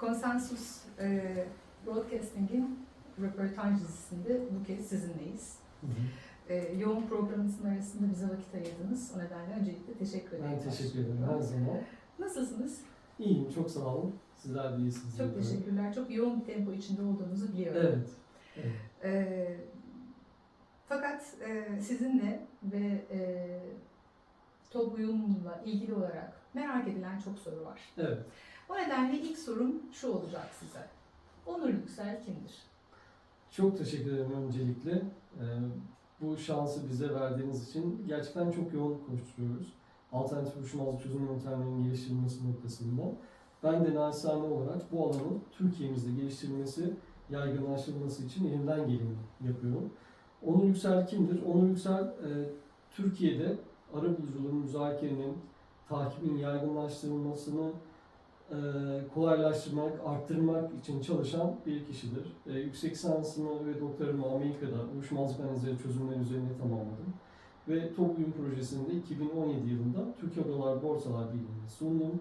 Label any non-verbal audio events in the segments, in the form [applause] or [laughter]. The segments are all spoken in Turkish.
Konsensus e, Broadcasting'in röportaj dizisinde bu kez sizinleyiz. E, yoğun programınızın arasında bize vakit ayırdınız. O nedenle öncelikle teşekkür ederim. Ben teşekkür ederim her zaman. Nasılsınız? İyiyim, çok sağ olun. Sizler de iyisiniz. Çok umarım. teşekkürler. Çok yoğun bir tempo içinde olduğunuzu biliyorum. Evet. evet. E, fakat e, sizinle ve e, top uyumla ilgili olarak merak edilen çok soru var. Evet. O nedenle ilk sorum şu olacak size. Onur Yüksel kimdir? Çok teşekkür ederim öncelikle. Ee, bu şansı bize verdiğiniz için gerçekten çok yoğun koşturuyoruz. Alternatif uyuşmazlık çözüm yöntemlerinin geliştirilmesi noktasında. Ben de naçizane olarak bu alanın Türkiye'mizde geliştirilmesi, yaygınlaştırılması için elimden geleni yapıyorum. Onur Yüksel kimdir? Onur Yüksel, e, Türkiye'de arabuluculuğun, müzakerenin, takibin yaygınlaştırılmasını kolaylaştırmak, arttırmak için çalışan bir kişidir. E, yüksek lisansımı ve doktoramı Amerika'da uyuşmazlık analizleri çözümleri üzerine tamamladım. Ve TOP Uyum projesinde 2017 yılında Türkiye Odalar Borsalar Birliği'ne sundum.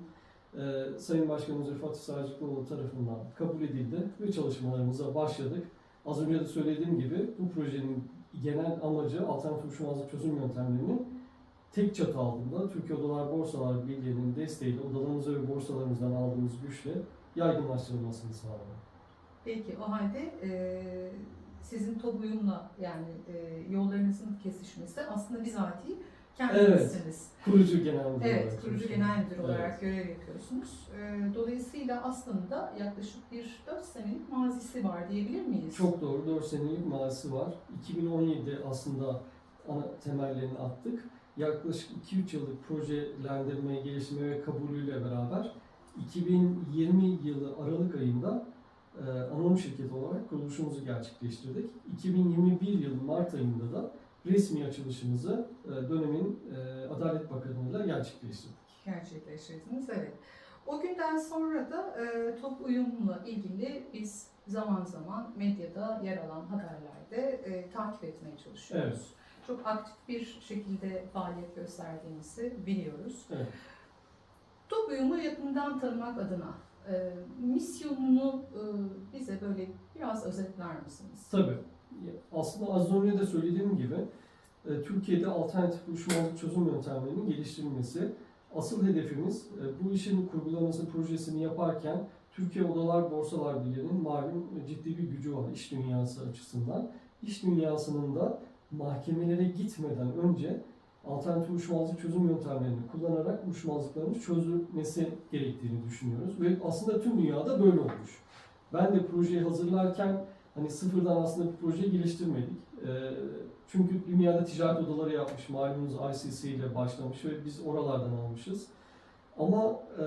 E, Sayın Başkanımız Rıfat Sarcıklıoğlu tarafından kabul edildi ve çalışmalarımıza başladık. Az önce de söylediğim gibi bu projenin genel amacı alternatif uyuşmazlık çözüm yöntemlerini tek çatı altında Türkiye Odalar Borsalar Birliği'nin desteğiyle odalarımıza ve borsalarımızdan aldığımız güçle yaygınlaştırılmasını sağlamak. Peki o halde e, sizin top uyumla yani e, yollarınızın kesişmesi aslında bizatihi kendinizsiniz. Kurucu genel müdür Evet, olarak kurucu genel müdür olarak Evet. görev yapıyorsunuz. Dolayısıyla aslında yaklaşık bir 4 senelik mazisi var diyebilir miyiz? Çok doğru, 4 senelik mazisi var. 2017'de aslında ana temellerini attık. Yaklaşık 2-3 yıllık projelendirme, geliştirme ve kabulüyle beraber 2020 yılı Aralık ayında e, anonim şirketi olarak kuruluşumuzu gerçekleştirdik. 2021 yılı Mart ayında da resmi açılışımızı e, dönemin e, Adalet Bakanı'yla gerçekleştirdik. gerçekleştirdiniz. Evet. O günden sonra da e, top uyumla ilgili biz zaman zaman medyada yer alan haberlerde e, takip etmeye çalışıyoruz. Evet. Çok aktif bir şekilde faaliyet gösterdiğinizi biliyoruz. Evet. Top uyumu yakından tanımak adına e, misyonunu e, bize böyle biraz özetler misiniz? Tabii. Aslında az önce de söylediğim gibi e, Türkiye'de alternatif uyuşmazlık çözüm yöntemlerinin geliştirilmesi. Asıl hedefimiz e, bu işin kurgulaması projesini yaparken Türkiye Odalar Borsalar Birliği'nin malum ciddi bir gücü var iş dünyası açısından. İş dünyasının da mahkemelere gitmeden önce alternatif uyuşmazlık çözüm yöntemlerini kullanarak uyuşmazlıkların çözülmesi gerektiğini düşünüyoruz. Ve aslında tüm dünyada böyle olmuş. Ben de projeyi hazırlarken hani sıfırdan aslında bir proje geliştirmedik. Ee, çünkü dünyada ticaret odaları yapmış, malumunuz ICC ile başlamış ve biz oralardan almışız. Ama e,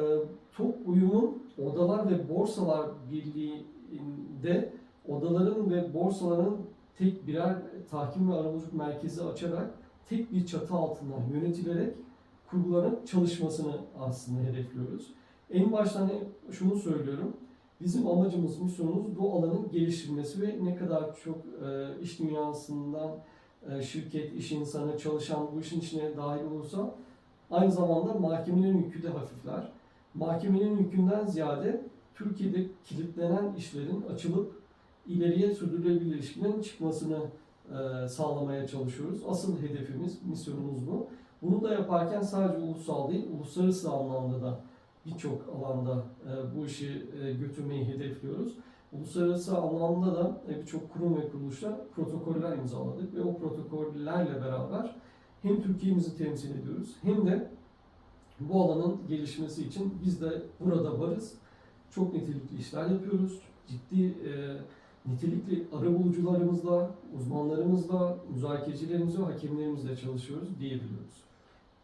top uyumun odalar ve borsalar birliğinde odaların ve borsaların tek birer tahkim ve arabuluculuk merkezi açarak tek bir çatı altında yönetilerek kurgulanıp çalışmasını aslında hedefliyoruz. En baştan şunu söylüyorum. Bizim amacımız, misyonumuz bu alanın geliştirilmesi ve ne kadar çok e, iş dünyasından e, şirket, iş insanı, çalışan bu işin içine dahil olursa aynı zamanda mahkemenin yükü de hafifler. Mahkemenin yükünden ziyade Türkiye'de kilitlenen işlerin açılıp ileriye sürdürülebilir ilişkinin çıkmasını e, sağlamaya çalışıyoruz. Asıl hedefimiz, misyonumuz bu. Bunu da yaparken sadece ulusal değil, uluslararası anlamda da birçok alanda e, bu işi e, götürmeyi hedefliyoruz. Uluslararası anlamda da birçok kurum ve kuruluşla protokoller imzaladık ve o protokollerle beraber hem Türkiye'mizi temsil ediyoruz hem de bu alanın gelişmesi için biz de burada varız. Çok nitelikli işler yapıyoruz. Ciddi e, nitelikli arabulucularımızla, uzmanlarımızla, müzakerecilerimizle, hakemlerimizle çalışıyoruz diyebiliyoruz.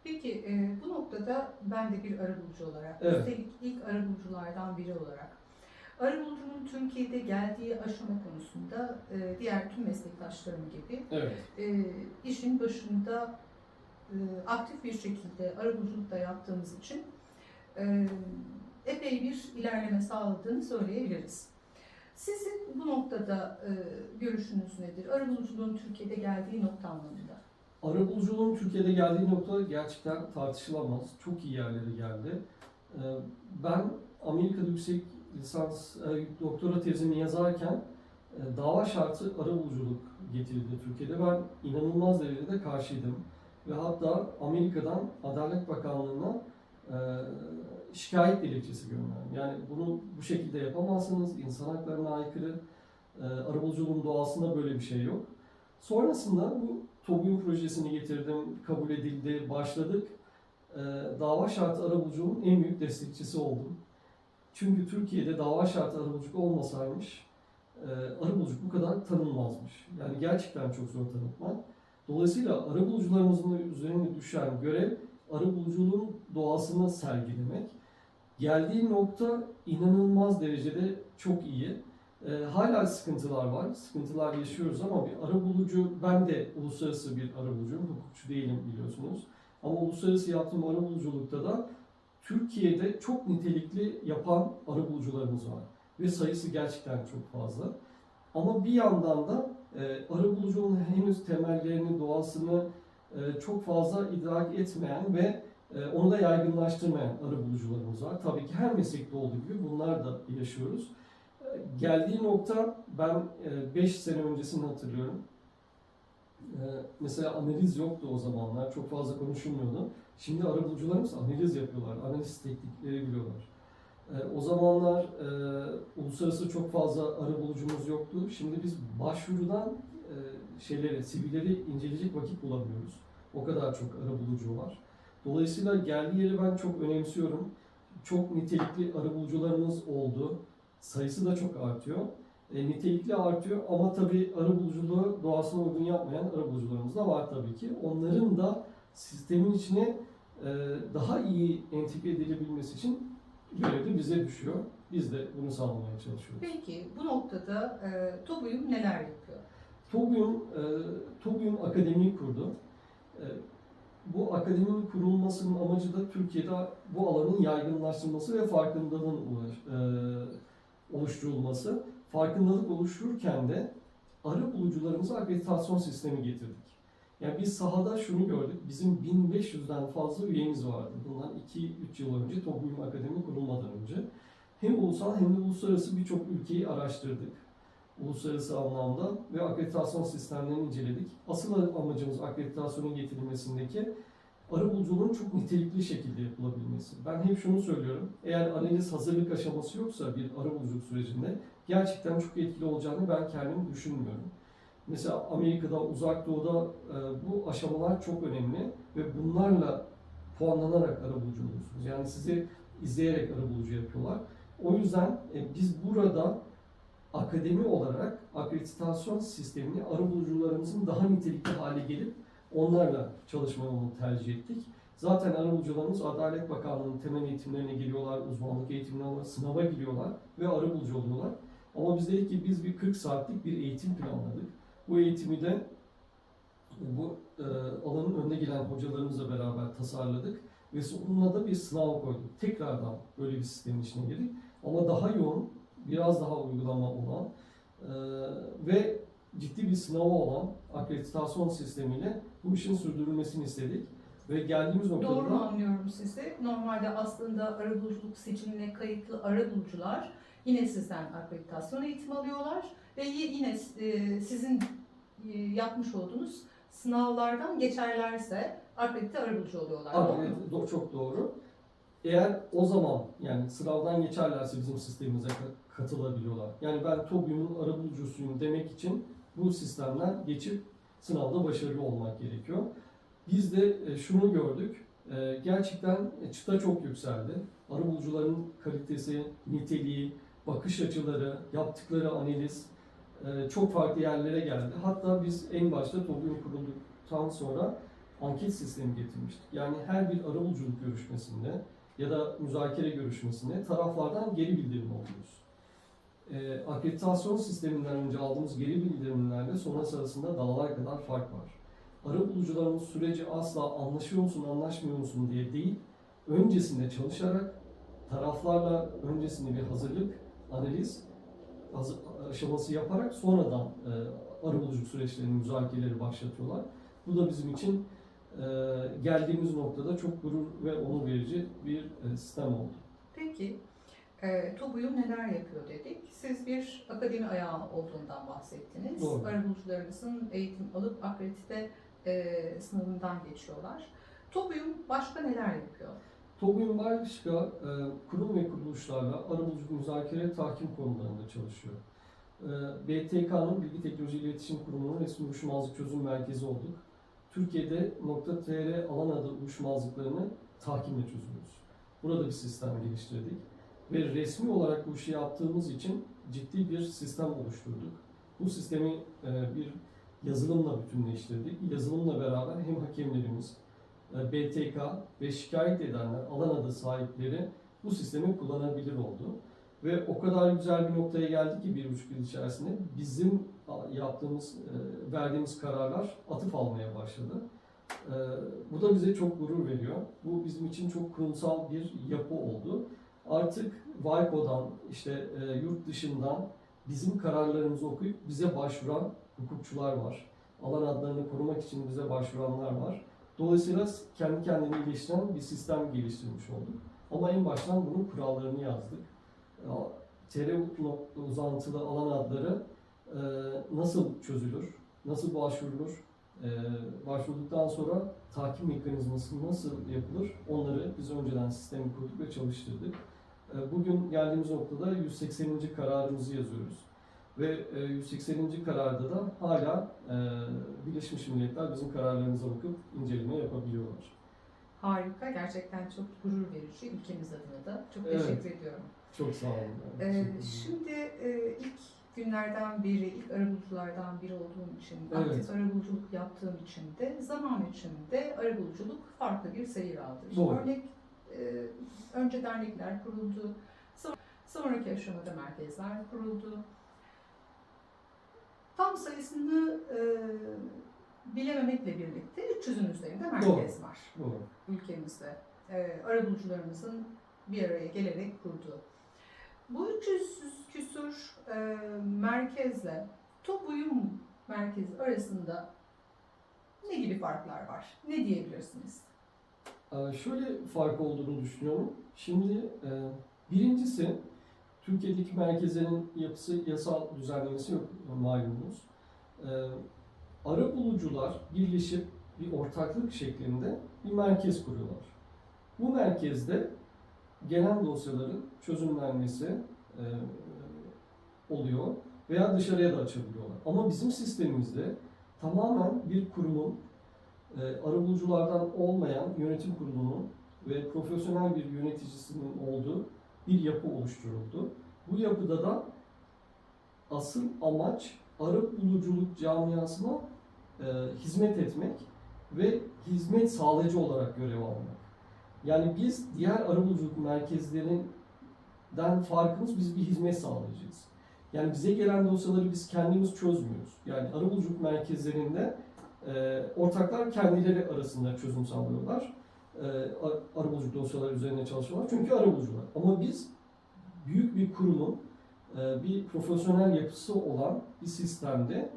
Peki e, bu noktada ben de bir arabulucu olarak, Evet. üstelik ilk arabuluculardan biri olarak arabulucunun Türkiye'de geldiği aşama konusunda e, diğer tüm meslektaşlarım gibi Evet. e, işin başında e, aktif bir şekilde arabuluculuk da yaptığımız için e, epey bir ilerleme sağladığını söyleyebiliriz. Sizin bu noktada e, görüşünüz nedir? Arabuluculuğun Türkiye'de geldiği nokta anlamında. Arabuluculuğun Türkiye'de geldiği nokta gerçekten tartışılamaz. Çok iyi yerlere geldi. Ee, Ben Amerika'da yüksek lisans, e, doktora tezimi yazarken e, dava şartı arabuluculuk getirildi Türkiye'de. Ben inanılmaz derecede karşıydım. Ve hatta Amerika'dan Adalet Bakanlığı'na e, şikayet dilekçesi gönderdim. Yani bunu bu şekilde yapamazsınız, insan haklarına aykırı, e, arabuluculuğun doğasında böyle bir şey yok. Sonrasında bu TOBİ'nin projesini getirdim, kabul edildi, başladık. E, dava şartı arabuluculuğun en büyük destekçisi oldum. Çünkü Türkiye'de dava şartı arabuluculuk olmasaymış, e, arabuluculuk bu kadar tanınmazmış. Yani gerçekten çok zor tanıtmak. Dolayısıyla arabulucularımızın üzerine düşen görev arabuluculuğun doğasını sergilemek. Geldiği nokta inanılmaz derecede çok iyi. E, hala sıkıntılar var, sıkıntılar yaşıyoruz ama bir arabulucu, ben de uluslararası bir arabulucuyum, hukukçu değilim biliyorsunuz. Ama uluslararası yaptığım arabuluculukta da Türkiye'de çok nitelikli yapan arabulucularımız var. Ve sayısı gerçekten çok fazla. Ama bir yandan da e, arabuluculuğun henüz temellerini, doğasını e, çok fazla idrak etmeyen ve onu da yaygınlaştırmayan arabulucularımız var. Tabii ki her meslekte olduğu gibi bunlar da yaşıyoruz. E, geldiği nokta ben 5 sene öncesini hatırlıyorum. E, mesela analiz yoktu o zamanlar. Çok fazla konuşulmuyordu. Şimdi arabulucularımız analiz yapıyorlar. Analiz teknikleri biliyorlar. E, o zamanlar e, uluslararası çok fazla arabulucumuz yoktu. Şimdi biz başvurudan e, şeyleri, sivilleri inceleyecek vakit bulamıyoruz. O kadar çok arabulucu var. Dolayısıyla geldiği yeri ben çok önemsiyorum. Çok nitelikli arabulucularımız oldu. Sayısı da çok artıyor. E, nitelikli artıyor ama tabii arabuluculuğu doğasına uygun yapmayan arabulucularımız da var tabii ki. Onların da sistemin içine e, daha iyi entegre edilebilmesi için görev de bize düşüyor. Biz de bunu sağlamaya çalışıyoruz. Peki bu noktada e, TOBİ'm neler yapıyor? Tobium, e, Tobium Akademi'yi kurdu. E, bu akademinin kurulmasının amacı da Türkiye'de bu alanın yaygınlaştırılması ve farkındalığın e, oluşturulması. Farkındalık oluştururken de arı bulucularımıza akreditasyon sistemi getirdik. Yani biz sahada şunu gördük, bizim 1500'den fazla üyemiz vardı. Bundan 2-3 yıl önce Tobium Akademi kurulmadan önce. Hem ulusal hem de uluslararası birçok ülkeyi araştırdık uluslararası anlamda ve akreditasyon sistemlerini inceledik. Asıl amacımız akreditasyonun getirilmesindeki arabuluculuğun çok nitelikli şekilde yapılabilmesi. Ben hep şunu söylüyorum, eğer analiz hazırlık aşaması yoksa bir arabuluculuk sürecinde gerçekten çok etkili olacağını ben kendim düşünmüyorum. Mesela Amerika'da, Uzak Doğu'da e, bu aşamalar çok önemli ve bunlarla puanlanarak arabulucu oluyorsunuz. Yani sizi izleyerek arabulucu yapıyorlar. O yüzden e, biz burada akademi olarak akreditasyon sistemini arabulucularımızın daha nitelikli hale gelip onlarla çalışma yolunu tercih ettik. Zaten arabulucularımız Adalet Bakanlığı'nın temel eğitimlerine geliyorlar, uzmanlık eğitimine alıyorlar, sınava giriyorlar ve arabulucu oluyorlar. Ama biz dedik ki biz bir 40 saatlik bir eğitim planladık. Bu eğitimi de bu e, alanın önüne gelen hocalarımızla beraber tasarladık ve sonuna da bir sınav koyduk. Tekrardan böyle bir sistemin içine girdik. Ama daha yoğun, biraz daha uygulama olan e, ve ciddi bir sınavı olan akreditasyon sistemiyle bu işin sürdürülmesini istedik. Ve geldiğimiz noktada Doğru mu anlıyorum sizi? Normalde aslında arabuluculuk seçimine kayıtlı arabulucular yine sizden akreditasyon eğitimi alıyorlar ve yine e, sizin e, yapmış olduğunuz sınavlardan geçerlerse akredite arabulucu oluyorlar. Evet, do- çok doğru. Eğer o zaman yani sınavdan geçerlerse bizim sistemimize ka- katılabiliyorlar. Yani ben TOBİ'nin arabulucusuyum demek için bu sistemden geçip sınavda başarılı olmak gerekiyor. Biz de e, şunu gördük. e, Gerçekten çıta çok yükseldi. Arabulucuların kalitesi, niteliği, bakış açıları, yaptıkları analiz e, çok farklı yerlere geldi. Hatta biz en başta TOBİ kurulduktan sonra anket sistemi getirmiştik. Yani her bir arabuluculuk görüşmesinde ya da müzakere görüşmesinde taraflardan geri bildirim alıyoruz. E, akreditasyon sisteminden önce aldığımız geri bildirimlerle sonrası arasında dağlar kadar fark var. Arabulucularımız süreci asla anlaşıyor musun, anlaşmıyor musun diye değil, öncesinde çalışarak taraflarla öncesinde bir hazırlık, analiz aşaması yaparak sonradan e, arabuluculuk süreçlerini, müzakereleri başlatıyorlar. Bu da bizim için geldiğimiz noktada çok gurur ve onur verici bir e, sistem oldu. Peki. E, TOBU'yum neler yapıyor dedik. Siz bir akademi ayağı olduğundan bahsettiniz. Doğru. Arabulucularınızın eğitim alıp akredite e, sınavından geçiyorlar. TOBU'yum başka neler yapıyor? TOBİ'nin başka e, kurum ve kuruluşlarla arabuluculuk müzakere tahkim konularında çalışıyor. E, BTK'nın Bilgi Teknoloji İletişim Kurumu'nun resmi uyuşmazlık çözüm merkezi olduk. Türkiye'de .tr alan adı uyuşmazlıklarını tahkimle çözüyoruz. Burada bir sistem geliştirdik. Ve resmi olarak bu işi yaptığımız için ciddi bir sistem oluşturduk. Bu sistemi e, bir yazılımla bütünleştirdik. Yazılımla beraber hem hakemlerimiz, e, BTK ve şikayet edenler, alan adı sahipleri bu sistemi kullanabilir oldu. Ve o kadar güzel bir noktaya geldi ki bir buçuk yıl içerisinde bizim yaptığımız, e, verdiğimiz kararlar atıf almaya başladı. E, Bu da bize çok gurur veriyor. Bu bizim için çok kurumsal bir yapı oldu. Artık VIPO'dan, işte e, yurt dışından bizim kararlarımızı okuyup bize başvuran hukukçular var. Alan adlarını korumak için bize başvuranlar var. Dolayısıyla kendi kendini iyileştiren bir sistem geliştirmiş olduk. Ama en baştan bunun kurallarını yazdık. Ya, TR uzantılı alan adları nasıl çözülür, nasıl başvurulur, e, başvurduktan sonra takip mekanizması nasıl yapılır onları biz önceden sistemi kurduk ve çalıştırdık. E, bugün geldiğimiz noktada 180. kararımızı yazıyoruz. Ve e, 180. kararda da hala e, Birleşmiş Milletler bizim kararlarımıza bakıp inceleme yapabiliyorlar. Harika, gerçekten çok gurur verici ülkemiz adına da. Çok Evet. teşekkür ediyorum. Çok sağ olun. Ee, şimdi e, ilk günlerden biri, ilk arabuluculardan biri olduğum için, Evet. aktif arabuluculuk yaptığım için de zaman içinde arabuluculuk farklı bir seyir aldı. İşte Doğru. Örnek, e, önce dernekler kuruldu, sonra, sonraki aşamada merkezler kuruldu. Tam sayısını e, bilememekle birlikte 300'ün üzerinde merkez var Doğru. ülkemizde e, arabulucularımızın bir araya gelerek kurduğu. Bu 300 küsur e, merkezle top uyum merkezi arasında ne gibi farklar var? Ne diyebilirsiniz? Ee, Şöyle fark olduğunu düşünüyorum. Şimdi e, birincisi Türkiye'deki merkezlerin yapısı yasal düzenlemesi yok malumunuz. Ee, Ara bulucular birleşip bir ortaklık şeklinde bir merkez kuruyorlar. Bu merkezde gelen dosyaların çözümlenmesi e, oluyor veya dışarıya da açabiliyorlar. Ama bizim sistemimizde tamamen bir kurumun e, arabuluculardan olmayan yönetim kurulunun ve profesyonel bir yöneticisinin olduğu bir yapı oluşturuldu. Bu yapıda da asıl amaç arabuluculuk camiasına e, hizmet etmek ve hizmet sağlayıcı olarak görev almak. Yani biz diğer arabuluculuk merkezlerinden farkımız biz bir hizmet sağlayacağız. Yani bize gelen dosyaları biz kendimiz çözmüyoruz. Yani arabuluculuk merkezlerinde e, ortaklar kendileri arasında çözüm sağlıyorlar. E, ar- arabuluculuk dosyaları üzerine çalışıyorlar. Çünkü arabulucular. Ama biz büyük bir kurumun e, bir profesyonel yapısı olan bir sistemde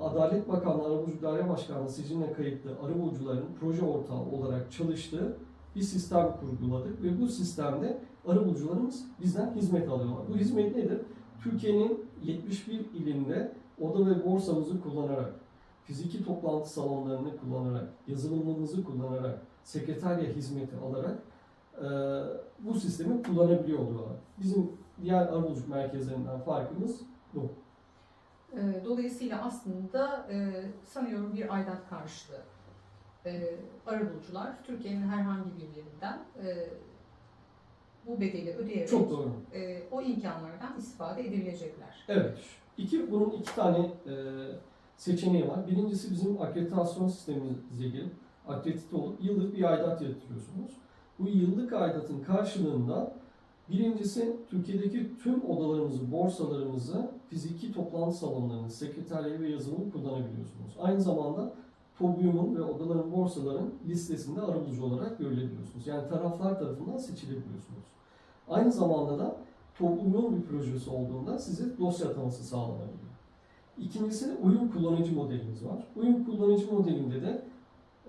Adalet Bakanlığı Arabuluculuk Daire Başkanlığı siciline kayıtlı arabulucuların proje ortağı olarak çalıştığı bir sistem kurguladık ve bu sistemde arabulucularımız bizden hizmet alıyorlar. Bu hizmet nedir? Türkiye'nin 71 ilinde oda ve borsamızı kullanarak, fiziki toplantı salonlarını kullanarak, yazılımımızı kullanarak, sekreterya hizmeti alarak e, bu sistemi kullanabiliyor oluyorlar. Bizim diğer arabuluculuk merkezlerinden farkımız bu. E, dolayısıyla aslında e, sanıyorum bir aidat karşılığı. E, arabulucular Türkiye'nin herhangi bir yerinden e, bu bedeli ödeyerek Çok doğru. e, o imkanlardan istifade edebilecekler. Evet. İki, bunun iki tane e, seçeneği var. Birincisi bizim akreditasyon sistemimize girip akredite olup yıllık bir aidat yatırıyorsunuz. Bu yıllık aidatın karşılığında birincisi Türkiye'deki tüm odalarımızı, borsalarımızı, fiziki toplantı salonlarını, sekreterliği ve yazılımı kullanabiliyorsunuz. Aynı zamanda TOBÜ'nün ve odaların, borsaların listesinde arabulucu olarak görülebiliyorsunuz. Yani taraflar tarafından seçilebiliyorsunuz. Aynı zamanda da toplumun bir projesi olduğunda size dosya ataması sağlanabiliyor. İkincisi uyum kullanıcı modelimiz var. Uyum kullanıcı modelinde de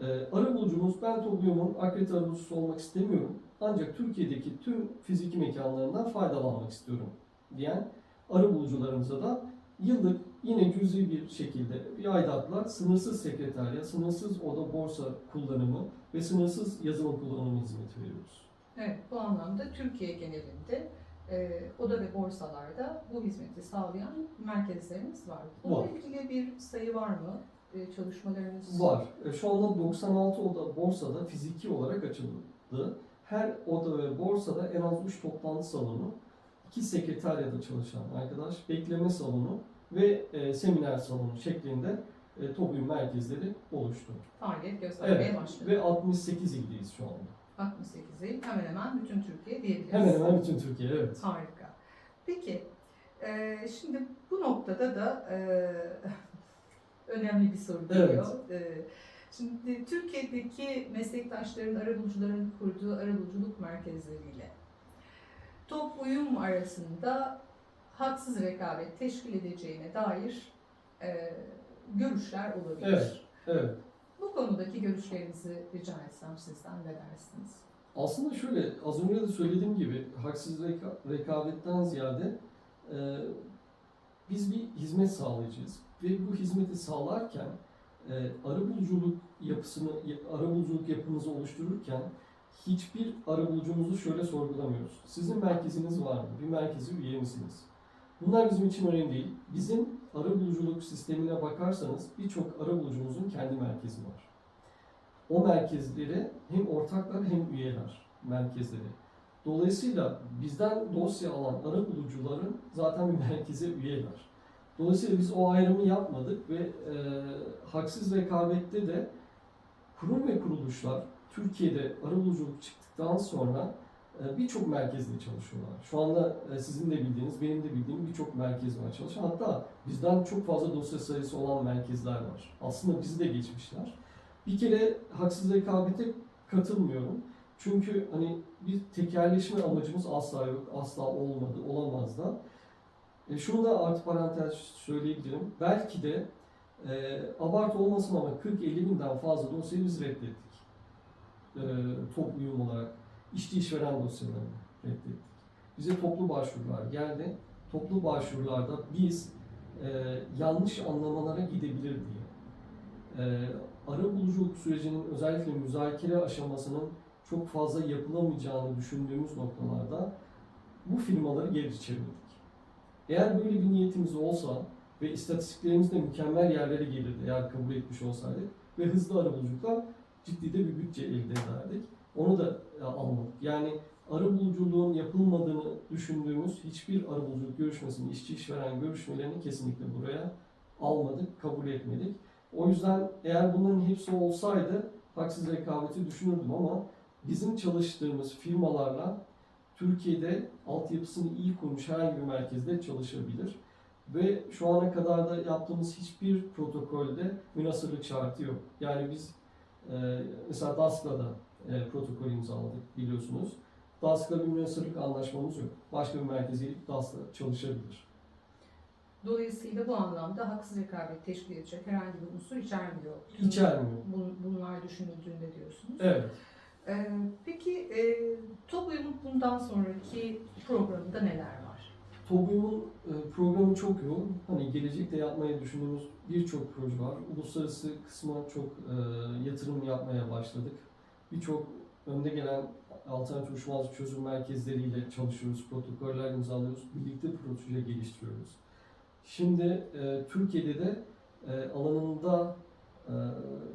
e, arabulucumuz ben TOBİOM'un akredite arabulucusu olmak istemiyorum. ancak Türkiye'deki tüm fiziki mekanlarından faydalanmak istiyorum diyen arabulucularımıza da yıllık yine cüzi bir şekilde bir aidatla sınırsız sekreterya, sınırsız oda borsa kullanımı ve sınırsız yazılım kullanımı hizmeti veriyoruz. Evet, bu anlamda Türkiye genelinde e, oda ve borsalarda bu hizmeti sağlayan merkezlerimiz var. Bununla Var. ilgili bir sayı var mı? E, çalışmalarınız Var. E, Şu anda 96 oda borsada fiziki olarak açıldı. Her oda ve borsada en az 3 toplantı salonu, 2 sekreteryada çalışan arkadaş, bekleme salonu ve e, seminer salonu şeklinde e, TOBİ merkezleri oluştu. faaliyet göstermeye Evet. başladı. Ve 68 ildeyiz şu anda. 68 il hemen hemen bütün Türkiye diyebiliriz. Hemen hemen bütün Türkiye, evet. Harika. Peki, e, şimdi bu noktada da e, [laughs] önemli bir soru geliyor. E, şimdi Türkiye'deki meslektaşların, arabulucuların kurduğu arabuluculuk merkezleriyle top uyum arasında haksız rekabet teşkil edeceğine dair e, görüşler olabilir. Evet. Evet. Bu konudaki görüşlerinizi rica etsem sizden ne dersiniz? Aslında şöyle, az önce de söylediğim gibi haksız reka- rekabetten ziyade e, biz bir hizmet sağlayacağız. Ve bu hizmeti sağlarken e, arabuluculuk yapısını, arabuluculuk yapımızı oluştururken hiçbir arabulucumuzu şöyle sorgulamıyoruz. Sizin merkeziniz var mı? Bir merkezi üye misiniz? Bunlar bizim için önemli değil. Bizim arabuluculuk sistemine bakarsanız birçok arabulucumuzun kendi merkezi var. O merkezleri hem ortaklar hem üyeler merkezleri. Dolayısıyla bizden dosya alan arabulucuların zaten bir merkeze üyeler. Dolayısıyla biz o ayrımı yapmadık ve e, haksız rekabette de kurum ve kuruluşlar Türkiye'de arabuluculuk çıktıktan sonra birçok merkezde çalışıyorlar. Şu anda e, sizin de bildiğiniz, benim de bildiğim birçok merkez var çalışan. Hatta bizden çok fazla dosya sayısı olan merkezler var. Aslında bizi de geçmişler. Bir kere haksız rekabete katılmıyorum. Çünkü hani bir tekerleşme amacımız asla yok, asla olmadı, olamaz da. E, şunu da artı parantez söyleyebilirim. Belki de e, abartı olmasın ama 40-50 binden fazla dosyayı biz reddettik. E, top uyum olarak. İşçi işveren dosyalarını reddettik. Bize toplu başvurular geldi. Toplu başvurularda biz e, yanlış anlamalara gidebilir diye. E, ara buluculuk sürecinin özellikle müzakere aşamasının çok fazla yapılamayacağını düşündüğümüz noktalarda bu firmaları geri çevirdik. Eğer böyle bir niyetimiz olsa ve istatistiklerimiz de mükemmel yerlere gelirdi eğer kabul etmiş olsaydık ve hızlı arabuluculukla ciddi de bir bütçe elde ederdik. Onu da e, almadık. Yani arabuluculuğun yapılmadığını düşündüğümüz hiçbir arabuluculuk görüşmesini, işçi işveren görüşmelerini kesinlikle buraya almadık, kabul etmedik. O yüzden eğer bunların hepsi olsaydı haksız rekabeti düşünürdüm ama bizim çalıştığımız firmalarla Türkiye'de altyapısını iyi kurmuş herhangi bir merkezde çalışabilir. Ve şu ana kadar da yaptığımız hiçbir protokolde münasırlık şartı yok. Yani biz e, mesela DASK'la da e, protokol imzaladık biliyorsunuz. DASK'la bir münasırlık anlaşmamız yok. Başka bir merkeze gidip DASK'la çalışabilir. Dolayısıyla bu anlamda haksız rekabet teşkil edecek herhangi bir unsur içermiyor. İçermiyor. Bun- Bunlar düşünüldüğünde diyorsunuz. Evet. Ee, peki e, uyumun bundan sonraki programında neler var? TOBİ'nin e, programı çok yoğun. Hani gelecekte yapmayı düşündüğümüz birçok proje var. Uluslararası kısma çok e, yatırım yapmaya başladık. Birçok önde gelen alternatif uçmaz çözüm merkezleriyle çalışıyoruz, protokoller imzalıyoruz, birlikte proje geliştiriyoruz. Şimdi e, Türkiye'de de e, alanında e,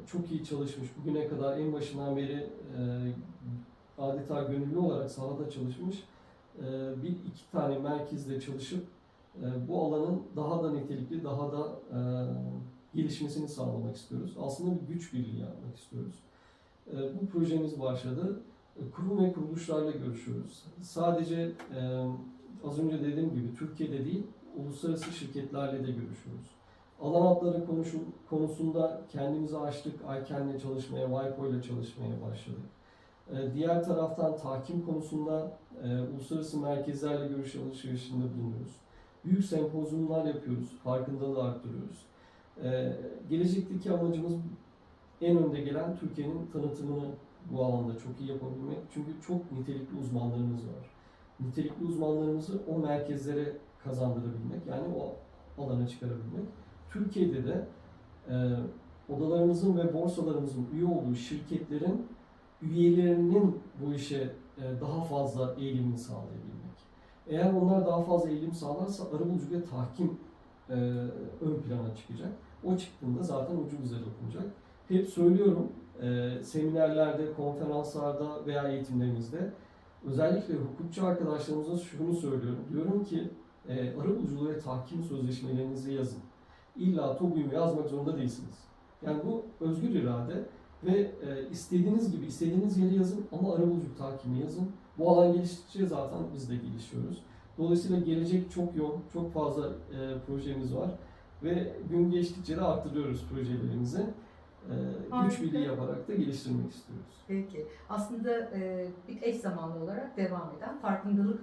çok iyi çalışmış, bugüne kadar en başından beri e, adeta gönüllü olarak sahada çalışmış e, bir iki tane merkezle çalışıp e, bu alanın daha da nitelikli, daha da e, gelişmesini sağlamak istiyoruz. Aslında bir güç birliği yapmak istiyoruz. E, Bu projemiz başladı. E, Kurum ve kuruluşlarla görüşüyoruz. Sadece e, az önce dediğim gibi Türkiye'de değil, uluslararası şirketlerle de görüşüyoruz. Alan hatları konusunda kendimizi açtık, ICANN'le çalışmaya, WIPO ile çalışmaya başladık. Diğer taraftan tahkim konusunda uluslararası merkezlerle görüş alışverişinde bulunuyoruz. Büyük sempozyumlar yapıyoruz, farkındalığı arttırıyoruz. E, gelecekteki amacımız en önde gelen Türkiye'nin tanıtımını bu alanda çok iyi yapabilmek. Çünkü çok nitelikli uzmanlarımız var. Nitelikli uzmanlarımızı o merkezlere kazandırabilmek, yani o alana çıkarabilmek. Türkiye'de de e, odalarımızın ve borsalarımızın üye olduğu şirketlerin üyelerinin bu işe e, daha fazla eğilimini sağlayabilmek. Eğer onlar daha fazla eğilim sağlarsa arabulucu ve tahkim e, ön plana çıkacak. O çıktığında zaten ucu bize dokunacak. Hep söylüyorum e, seminerlerde, konferanslarda veya eğitimlerimizde özellikle hukukçu arkadaşlarımıza şunu söylüyorum. Diyorum ki e, arabuluculuğu ve tahkim sözleşmelerinizi yazın. İlla TOBU'yu yazmak zorunda değilsiniz. Yani bu özgür irade ve e, istediğiniz gibi istediğiniz yere yazın ama arabuluculuk takimi yazın. Bu alan geliştikçe zaten biz de gelişiyoruz. Dolayısıyla gelecek çok yoğun, çok fazla e, projemiz var ve gün geçtikçe de arttırıyoruz projelerimizi. E, güç birliği yaparak da geliştirmek istiyoruz. Peki. Aslında e, bir eş zamanlı olarak devam eden farkındalık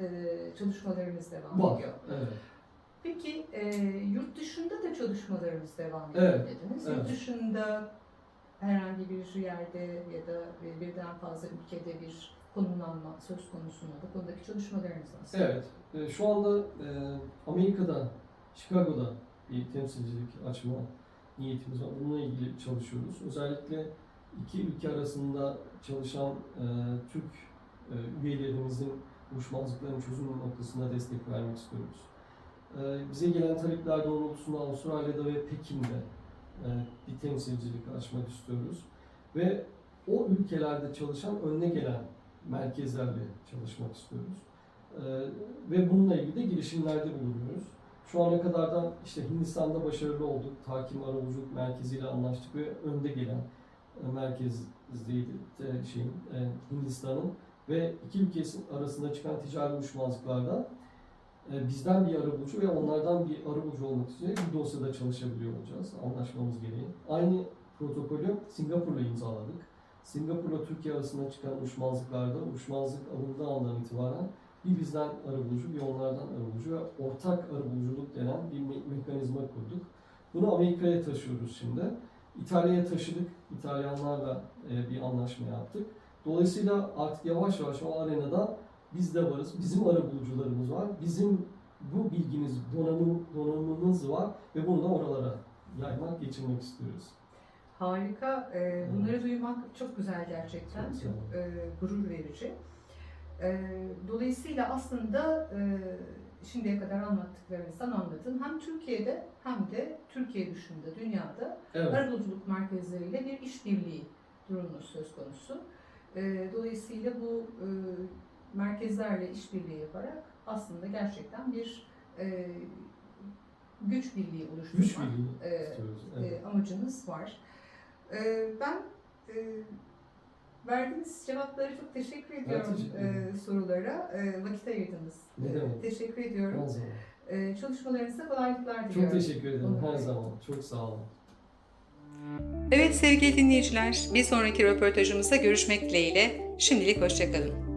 e, çalışmalarımız devam Var. ediyor. Evet. Peki e, yurt dışında da çalışmalarımız devam ediyor Evet, dediniz. evet. Yurt dışında herhangi bir yerde ya da birden fazla ülkede bir konumlanma söz konusu mu? Bu konudaki çalışmalarınız nasıl? Evet. e, Şu anda e, Amerika'da, Chicago'da bir temsilcilik açma niyetimiz var. Bununla ilgili çalışıyoruz. Özellikle iki ülke arasında çalışan e, Türk e, üyelerimizin uyuşmazlıkların çözümü noktasında destek vermek istiyoruz. E, bize gelen talepler doğrultusunda Avustralya'da ve Pekin'de e, bir temsilcilik açmak istiyoruz. Ve o ülkelerde çalışan önüne gelen merkezlerle çalışmak istiyoruz. Ee, ve bununla ilgili de girişimlerde bulunuyoruz. Şu ana kadar da işte Hindistan'da başarılı olduk. Takim Arabuluculuk Merkezi ile anlaştık ve önde gelen e, merkezdeydi de şeyin e, Hindistan'ın ve iki ülkesin arasında çıkan ticari uyuşmazlıklarda e, bizden bir arabulucu ve onlardan bir arabulucu olmak üzere bir dosyada çalışabiliyor olacağız anlaşmamız gereği. Aynı protokolü Singapur'la imzaladık. Singapur'la Türkiye arasında çıkan uyuşmazlıklarda uyuşmazlık alındığı andan itibaren bir bizden arabulucu, bir onlardan arabulucu ve ortak arabuluculuk denen bir me- mekanizma kurduk. Bunu Amerika'ya taşıyoruz şimdi. İtalya'ya taşıdık. İtalyanlarla e, bir anlaşma yaptık. Dolayısıyla artık yavaş yavaş o arenada biz de varız. Bizim arabulucularımız var. Bizim bu bilgimiz, donanım, donanımımız var ve bunu da oralara yaymak, geçirmek istiyoruz. Harika. E, bunları duymak çok güzel gerçekten. Çok. Çok e, gurur verici. E, dolayısıyla aslında e, şimdiye kadar anlattıklarınızdan anladım. Hem Türkiye'de hem de Türkiye dışında dünyada Evet. arabuluculuk merkezleriyle bir işbirliği durumu söz konusu. E, dolayısıyla bu e, merkezlerle işbirliği yaparak aslında gerçekten bir e, güç birliği oluşturmak Güç birliği Evet. amacınız var. E, ben verdiğiniz cevaplara çok teşekkür ediyorum teşekkür e, sorulara. E, vakit ayırdınız. Ne E, demek. teşekkür ediyorum. Her zaman. E, çalışmalarınızda kolaylıklar Çok diliyorum. teşekkür ederim. Her zaman. Çok sağ olun. Evet sevgili dinleyiciler, bir sonraki röportajımızda görüşmek dileğiyle. Şimdilik hoşçakalın.